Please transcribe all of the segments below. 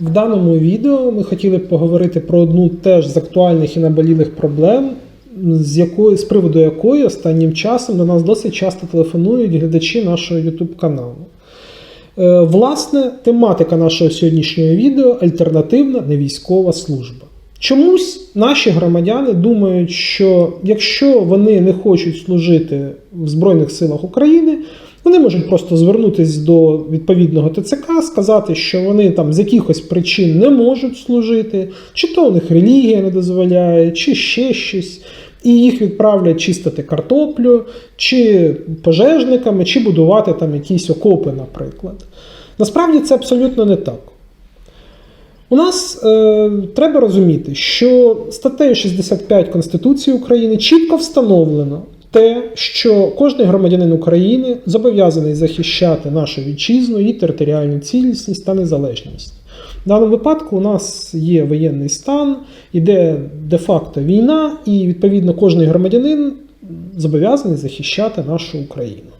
В даному відео ми хотіли б поговорити про одну теж з актуальних і наболілих проблем, з якої з приводу якої останнім часом до нас досить часто телефонують глядачі нашого YouTube каналу. Е, Власне, тематика нашого сьогоднішнього відео альтернативна невійськова служба. Чомусь наші громадяни думають, що якщо вони не хочуть служити в Збройних силах України, вони можуть просто звернутися до відповідного ТЦК, сказати, що вони там з якихось причин не можуть служити, чи то у них релігія не дозволяє, чи ще щось. І їх відправлять чистити картоплю, чи пожежниками, чи будувати там якісь окопи, наприклад. Насправді це абсолютно не так. У нас е, треба розуміти, що статтею 65 Конституції України чітко встановлено те, що кожен громадянин України зобов'язаний захищати нашу вітчизну, її територіальну цілісність та незалежність. В даному випадку у нас є воєнний стан, іде де-факто війна, і відповідно кожен громадянин зобов'язаний захищати нашу Україну.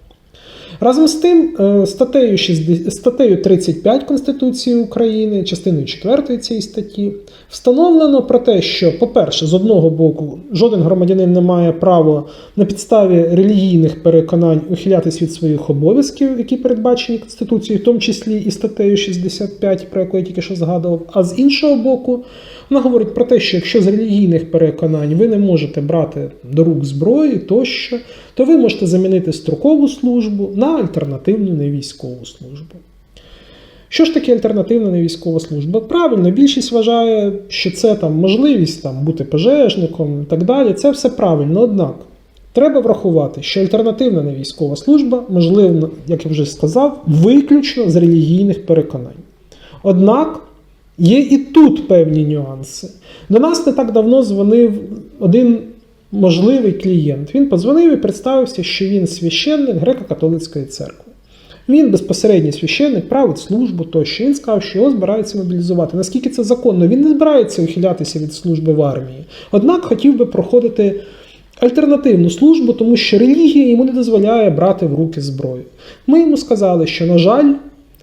Разом з тим, е, статтею, 60 статтею 35 Конституції України, частиною 4 цієї статті, встановлено про те, що, по-перше, з одного боку, жоден громадянин не має права на підставі релігійних переконань ухилятись від своїх обов'язків, які передбачені Конституцією, в тому числі і статтею 65, про яку я тільки що згадував. А з іншого боку, вона говорить про те, що якщо з релігійних переконань ви не можете брати до рук зброї тощо, то ви можете замінити строкову службу на альтернативну невійськову службу. Що ж таке альтернативна невійськова служба? Правильно, більшість вважає, що це там можливість там, бути пожежником і так далі. Це все правильно. Однак треба врахувати, що альтернативна невійськова служба можлива, як я вже сказав, виключно з релігійних переконань. Однак є і тут певні нюанси. До нас не так давно дзвонив один можливий клієнт. Він подзвонив і представився, що він священник греко-католицької церкви. Він безпосередній священник, править службу тощо. Він сказав, що його збираються мобілізувати. Наскільки це законно? Він не збирається ухилятися від служби в армії. Однак хотів би проходити альтернативну службу, тому що релігія йому не дозволяє брати в руки зброю. Ми йому сказали, що, на жаль,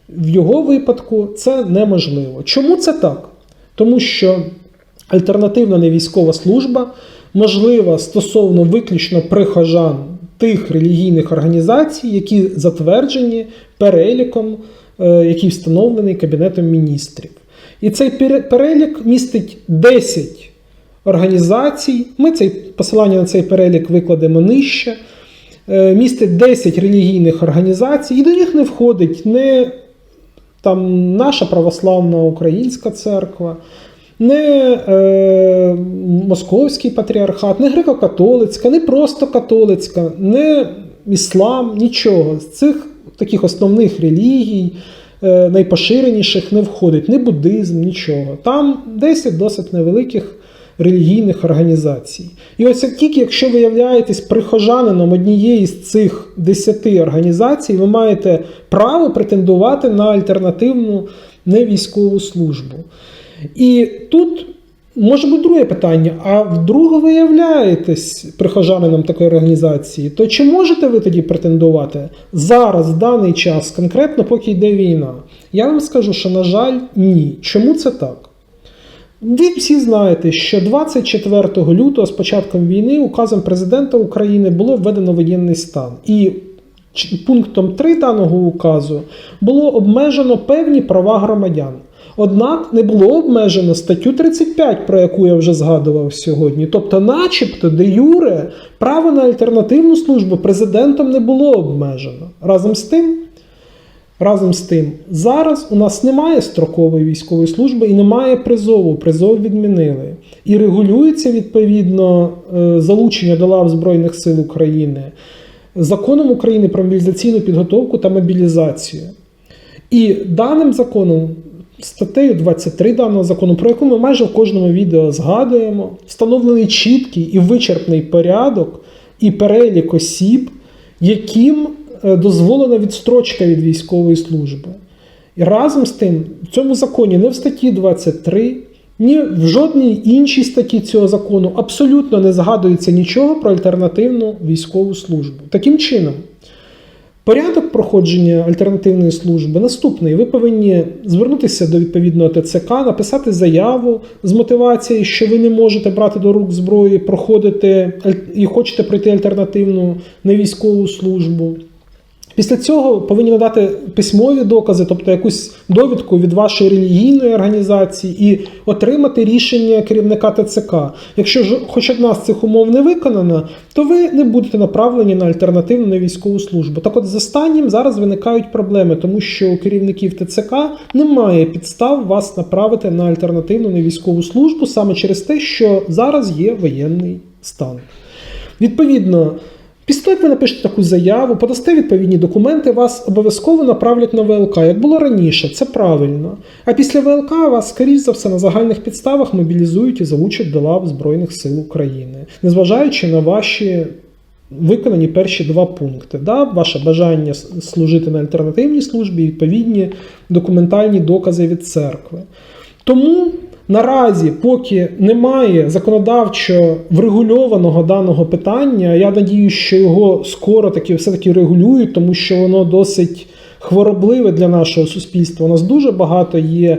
в його випадку це неможливо. Чому це так? Тому що альтернативна невійськова служба можлива стосовно виключно прихожан тих релігійних організацій, які затверджені переліком, е, який встановлений Кабінетом міністрів. І цей перелік містить 10 організацій. Ми цей посилання на цей перелік викладемо нижче. Е, Містить 10 релігійних організацій, і до них не входить не там наша православна українська церква, не е, Московський патріархат, не греко-католицька, не просто католицька, не іслам, нічого. З цих таких основних релігій, е, найпоширеніших не входить, не буддизм, нічого. Там 10 досить невеликих релігійних організацій. І ось тільки, якщо ви являєтесь прихожанином однієї з цих 10 організацій, ви маєте право претендувати на альтернативну невійськову службу. І тут може бути друге питання: а вдруг ви являєтесь прихожанином такої організації, то чи можете ви тоді претендувати зараз, в даний час, конкретно поки йде війна? Я вам скажу, що, на жаль, ні. Чому це так? Ви всі знаєте, що 24 лютого з початком війни указом президента України було введено воєнний стан. І пунктом 3 даного указу було обмежено певні права громадян. Однак не було обмежено статтю 35, про яку я вже згадував сьогодні. Тобто, начебто, де юре право на альтернативну службу президентом не було обмежено. Разом з тим, Разом з тим, зараз у нас немає строкової військової служби і немає призову. Призов відмінили. І регулюється відповідно е, залучення до лав Збройних сил України законом України про мобілізаційну підготовку та мобілізацію. І даним законом, статтею 23 даного закону, про яку ми майже в кожному відео згадуємо, встановлений чіткий і вичерпний порядок і перелік осіб, яким е, дозволена відстрочка від військової служби. І разом з тим, в цьому законі не в статті 23, ні в жодній іншій статті цього закону абсолютно не згадується нічого про альтернативну військову службу. Таким чином, Порядок проходження альтернативної служби наступний. Ви повинні звернутися до відповідного ТЦК, написати заяву з мотивацією, що ви не можете брати до рук зброї, проходити і хочете пройти альтернативну невійськову службу. Після цього повинні надати письмові докази, тобто якусь довідку від вашої релігійної організації, і отримати рішення керівника ТЦК. Якщо ж хоч одна з цих умов не виконана, то ви не будете направлені на альтернативну невійськову службу. Так от з останнім зараз виникають проблеми, тому що у керівників ТЦК немає підстав вас направити на альтернативну невійськову службу саме через те, що зараз є воєнний стан. Відповідно, після ви напишете таку заяву, подасте відповідні документи, вас обов'язково направлять на ВЛК, як було раніше, це правильно. А після ВЛК вас, скоріш за все, на загальних підставах мобілізують і залучать до лав Збройних сил України, незважаючи на ваші. Виконані перші два пункти. Да? Ваше бажання служити на альтернативній службі, відповідні документальні докази від церкви. Тому наразі, поки немає законодавчо врегульованого даного питання, я надію, що його скоро таки все-таки регулюють, тому що воно досить хворобливе для нашого суспільства. У нас дуже багато є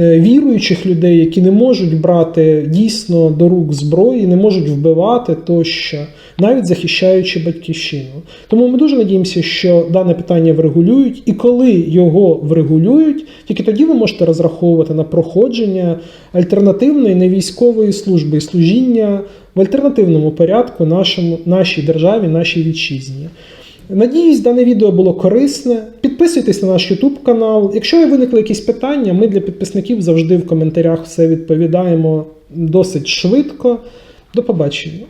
е, віруючих людей, які не можуть брати дійсно до рук зброї, не можуть вбивати тощо, навіть захищаючи батьківщину. Тому ми дуже надіємося, що дане питання врегулюють, і коли його врегулюють, тільки тоді ви можете розраховувати на проходження альтернативної невійськової служби і служіння в альтернативному порядку нашому, нашій державі, нашій вітчизні. Надіюсь, дане відео було корисне. Підписуйтесь на наш YouTube канал. Якщо виникли якісь питання, ми для підписників завжди в коментарях все відповідаємо досить швидко. До побачення.